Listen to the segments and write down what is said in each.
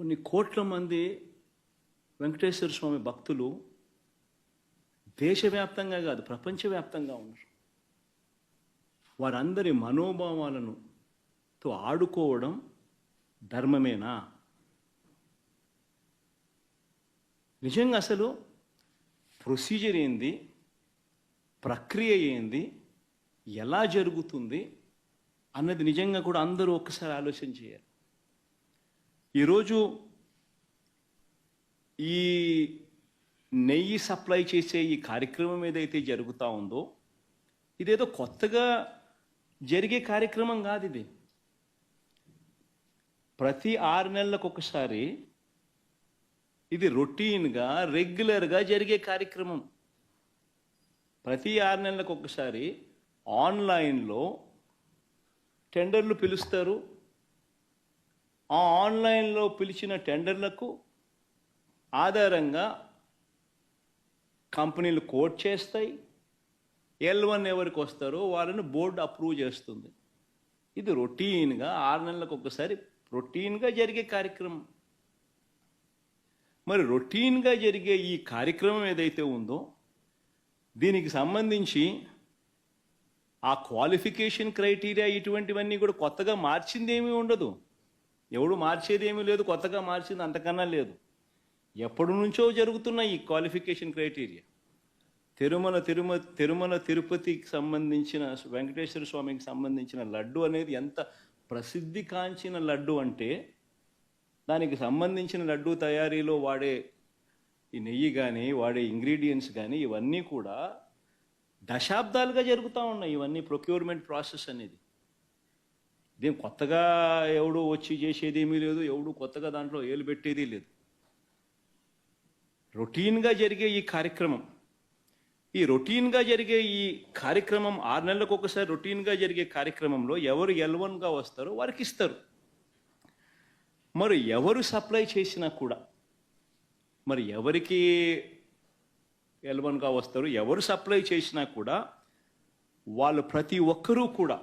కొన్ని కోట్ల మంది వెంకటేశ్వర స్వామి భక్తులు దేశవ్యాప్తంగా కాదు ప్రపంచవ్యాప్తంగా ఉన్నారు. వారందరి మనోభావాలను తో ఆడుకోవడం ధర్మమేనా? నిజంగా అసలు ప్రొసీజర్ ఏంది? ప్రక్రియ ఏంది? ఎలా జరుగుతుంది? అన్నది నిజంగా కూడా అందరూ ఒక్కసారి ఆలోచన చేయాలి. ఈరోజు ఈ నెయ్యి సప్లై చేసే ఈ కార్యక్రమం ఏదైతే జరుగుతూ ఉందో ఇదేదో కొత్తగా జరిగే కార్యక్రమం కాదు ఇది. ప్రతి ఆరు నెలలకు ఒకసారి ఇది రొటీన్గా రెగ్యులర్గా జరిగే కార్యక్రమం. ప్రతి ఆరు నెలలకు ఒకసారి ఆన్లైన్లో టెండర్లు పిలుస్తారు. ఆ ఆన్లైన్లో పిలిచిన టెండర్లకు ఆధారంగా కంపెనీలు కోట్ చేస్తాయి. ఎల్ వన్ ఎవరికి వస్తారో వాళ్ళని బోర్డు అప్రూవ్ చేస్తుంది. ఇది రొటీన్గా ఆరు నెలలకు ఒకసారి రొటీన్గా జరిగే కార్యక్రమం. మరి రొటీన్గా జరిగే ఈ కార్యక్రమం ఏదైతే ఉందో దీనికి సంబంధించి ఆ క్వాలిఫికేషన్ క్రైటీరియా ఇటువంటివన్నీ కూడా కొత్తగా మార్చింది ఏమీ ఉండదు. ఎవడు మార్చేది ఏమీ లేదు కొత్తగా మార్చింది అంతకన్నా లేదు. ఎప్పటి నుంచో జరుగుతున్న ఈ క్వాలిఫికేషన్ క్రైటీరియా. తిరుమల తిరుమ తిరుమల తిరుపతికి సంబంధించిన వెంకటేశ్వర స్వామికి సంబంధించిన లడ్డు అనేది ఎంత ప్రసిద్ధి కాంచిన లడ్డు అంటే దానికి సంబంధించిన లడ్డు తయారీలో వాడే ఈ నెయ్యి కానీ వాడే ఇంగ్రీడియంట్స్ కానీ ఇవన్నీ కూడా దశాబ్దాలుగా జరుగుతూ ఉన్నాయి. ఇవన్నీ ప్రొక్యూర్మెంట్ ప్రాసెస్ అనేది. ఇదేం కొత్తగా ఎవడు వచ్చి చేసేదేమీ లేదు ఎవడు కొత్తగా దాంట్లో ఏలు పెట్టేది లేదు. రొటీన్గా జరిగే ఈ కార్యక్రమం ఈ రొటీన్గా జరిగే ఈ కార్యక్రమం ఆరు నెలలకు ఒకసారి రొటీన్గా జరిగే కార్యక్రమంలో ఎవరు ఎల్వన్గా వస్తారో వారికి ఇస్తారు. మరి ఎవరు సప్లై చేసినా కూడా మరి ఎవరికి ఎల్వన్గా వస్తారు ఎవరు సప్లై చేసినా కూడా వాళ్ళు ప్రతి ఒక్కరూ కూడా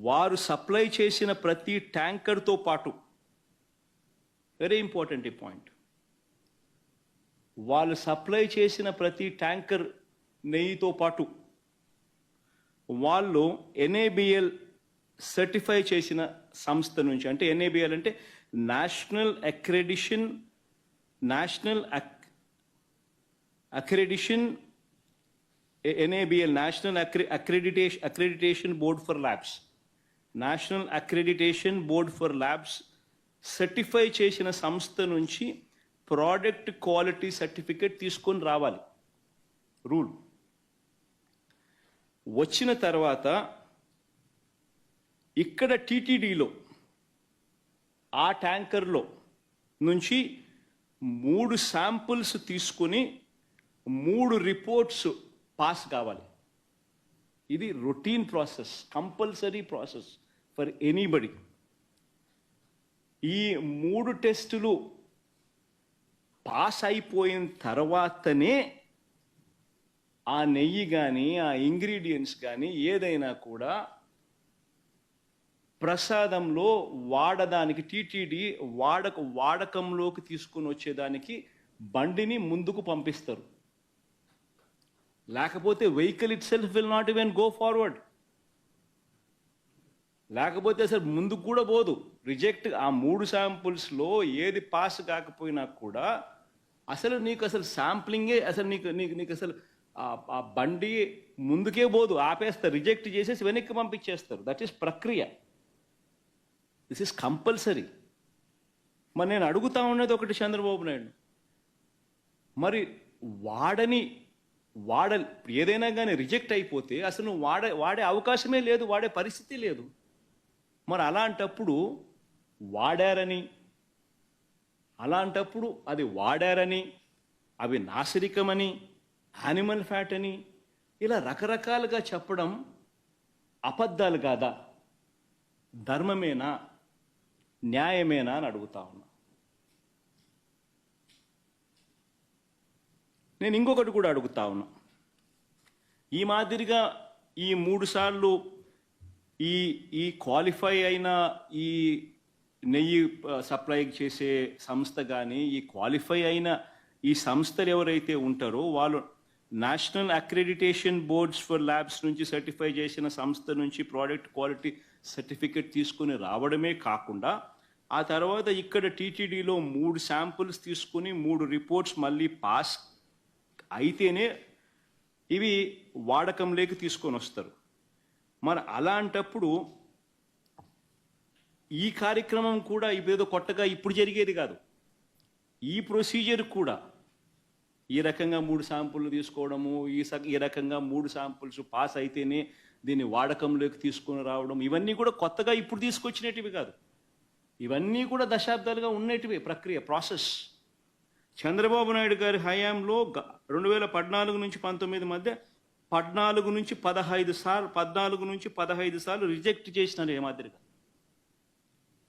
వారు సప్లై చేసిన ప్రతి ట్యాంకర్తో పాటు వెరీ ఇంపార్టెంట్ ఈ పాయింట్ వాళ్ళు సప్లై చేసిన ప్రతి ట్యాంకర్ నెయ్యితో పాటు వాళ్ళు ఎన్ఏబిఎల్ సర్టిఫై చేసిన సంస్థ నుంచి అంటే ఎన్ఏబిఎల్ అంటే national accreditation national accreditation NABL national accreditation accreditation board for labs national accreditation board for labs certify చేసిన సంస్థ నుంచి ప్రోడక్ట్ క్వాలిటీ సర్టిఫికేట్ తీసుకొని రావాలి. రూల్ వచ్చిన తర్వాత ఇక్కడ టీటీడీలో ఆ ట్యాంకర్లో నుంచి మూడు శాంపుల్స్ తీసుకొని మూడు రిపోర్ట్స్ పాస్ కావాలి. ఇది routine process compulsory process for anybody ఈ మూడు టెస్టులు పాస్ అయిపోయిన తర్వాతనే ఆ నెయ్యి కానీ ఆ ఇంగ్రీడియంట్స్ కానీ ఏదైనా కూడా ప్రసాదంలో వాడదానికి టీటీడీ వాడక వాడకంలోకి తీసుకుని వచ్చేదానికి బండిని ముందుకు పంపిస్తారు. లేకపోతే vehicle itself will not even go forward లేకపోతే అసలు ముందుకు కూడా పోదు. రిజెక్ట్ ఆ మూడు శాంపుల్స్లో ఏది పాస్ కాకపోయినా కూడా అసలు నీకు అసలు శాంప్లింగే అసలు నీకు నీకు నీకు అసలు ఆ- బండి ముందుకే పోదు. ఆపేస్తారు రిజెక్ట్ చేసేసి వెనక్కి పంపించేస్తారు. దట్ ఈస్ ప్రక్రియ. దిస్ ఇస్ కంపల్సరీ మరి నేను అడుగుతా ఉన్నది ఒకటి చంద్రబాబు నాయుడు. మరి వాడని వాడ ఏదైనా కానీ రిజెక్ట్ అయిపోతే అసలు వాడే వాడే అవకాశమే లేదు వాడే పరిస్థితి లేదు. మరి అలాంటప్పుడు వాడారని? అలాంటప్పుడు అది వాడారని? అవి నాసిరికమని? యానిమల్ ఫ్యాట్ అని? ఇలా రకరకాలుగా చెప్పడం అబద్ధాలు కాదా? ధర్మమేనా? న్యాయమేనా అని అడుగుతా ఉన్నా. నేను ఇంకొకటి కూడా అడుగుతా ఉన్నా. ఈ మాదిరిగా ఈ మూడు సార్లు ఈ ఈ క్వాలిఫై అయిన ఈ నెయ్యి సప్లై చేసే సంస్థ కానీ ఈ క్వాలిఫై అయిన ఈ సంస్థలు ఎవరైతే ఉంటారో వాళ్ళు national accreditation boards for labs నుంచి సర్టిఫై చేసిన సంస్థ నుంచి ప్రోడక్ట్ క్వాలిటీ సర్టిఫికెట్ తీసుకుని రావడమే కాకుండా ఆ తర్వాత ఇక్కడ టీటీడీలో మూడు శాంపుల్స్ తీసుకుని మూడు రిపోర్ట్స్ మళ్ళీ పాస్ అయితేనే ఇవి వాడకంలోకి తీసుకొని వస్తారు. మరి అలాంటప్పుడు ఈ కార్యక్రమం కూడా ఇదేదో కొత్తగా ఇప్పుడు జరిగేది కాదు. ఈ ప్రొసీజర్ కూడా ఈ రకంగా మూడు శాంపుల్ తీసుకోవడము ఈ స- ఈ రకంగా మూడు శాంపుల్స్ పాస్ అయితేనే దీన్ని వాడకంలోకి తీసుకొని రావడం ఇవన్నీ కూడా కొత్తగా ఇప్పుడు తీసుకొచ్చినటివి కాదు. ఇవన్నీ కూడా దశాబ్దాలుగా ఉన్నటివి ప్రక్రియ ప్రాసెస్. చంద్రబాబు నాయుడు గారి హయాంలో గ- రెండు వేల పద్నాలుగు నుంచి పంతొమ్మిది మధ్య పద్నాలుగు నుంచి పదహైదు సార్లు పద్నాలుగు నుంచి పదహైదు సార్లు రిజెక్ట్ చేసినారు ఏ మాదిరిగా.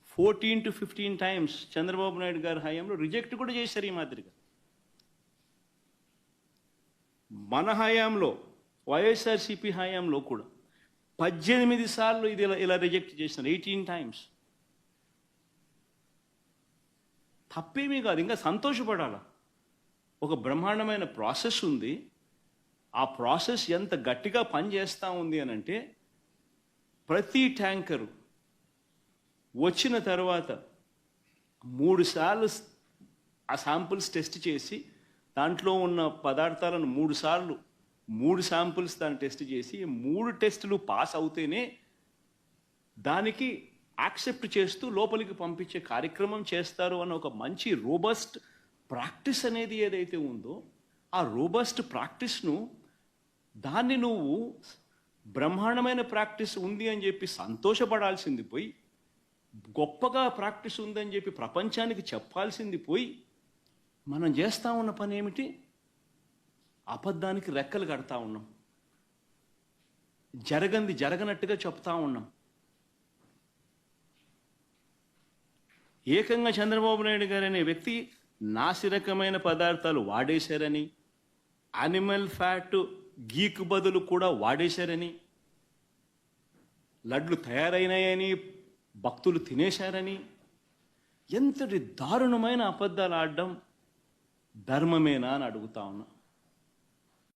Fourteen to fifteen times Chandrababu Naidu గారి హయాంలో రిజెక్ట్ కూడా చేశారు ఈ మాదిరిగా. మన హయాంలో వైఎస్ఆర్సిపి హయాంలో కూడా పద్దెనిమిది సార్లు ఇది ఇలా ఇలా రిజెక్ట్ చేసినారు ఎయిటీన్ టైమ్స్. తప్పేమీ కాదు ఇంకా సంతోషపడాల? ఒక బ్రహ్మాండమైన ప్రాసెస్ ఉంది. ఆ ప్రాసెస్ ఎంత గట్టిగా పనిచేస్తూ ఉంది అని అంటే ప్రతి ట్యాంకరు వచ్చిన తర్వాత మూడు సార్లు ఆ శాంపుల్స్ టెస్ట్ చేసి దాంట్లో ఉన్న పదార్థాలను మూడు సార్లు మూడు శాంపుల్స్ దాన్ని టెస్ట్ చేసి మూడు టెస్టులు పాస్ అవుతేనే దానికి యాక్సెప్ట్ చేస్తూ లోపలికి పంపించే కార్యక్రమం చేస్తారు అన్న ఒక మంచి రోబస్ట్ ప్రాక్టీస్ అనేది ఏదైతే ఉందో ఆ రోబస్ట్ ప్రాక్టీస్ను దాన్ని నువ్వు బ్రహ్మాండమైన ప్రాక్టీస్ ఉంది అని చెప్పి సంతోషపడాల్సింది పోయి గొప్పగా ప్రాక్టీస్ ఉందని చెప్పి ప్రపంచానికి చెప్పాల్సింది పోయి మనం చేస్తా ఉన్న పని ఏమిటి? అబద్ధానికి రెక్కలు కడతా ఉన్నాం. జరగంది జరగనట్టుగా చెప్తా ఉన్నాం. ఏకంగా చంద్రబాబు నాయుడు గారు అనే వ్యక్తి నాసిరకమైన పదార్థాలు వాడేశారని అనిమల్ ఫ్యాట్ గీక్ బదులు కూడా వాడేశారని లడ్లు తయారైనాయని భక్తులు తినేశారని ఎంతటి దారుణమైన అబద్ధాలు ఆడడం ధర్మమేనా అని అడుగుతా ఉన్నా.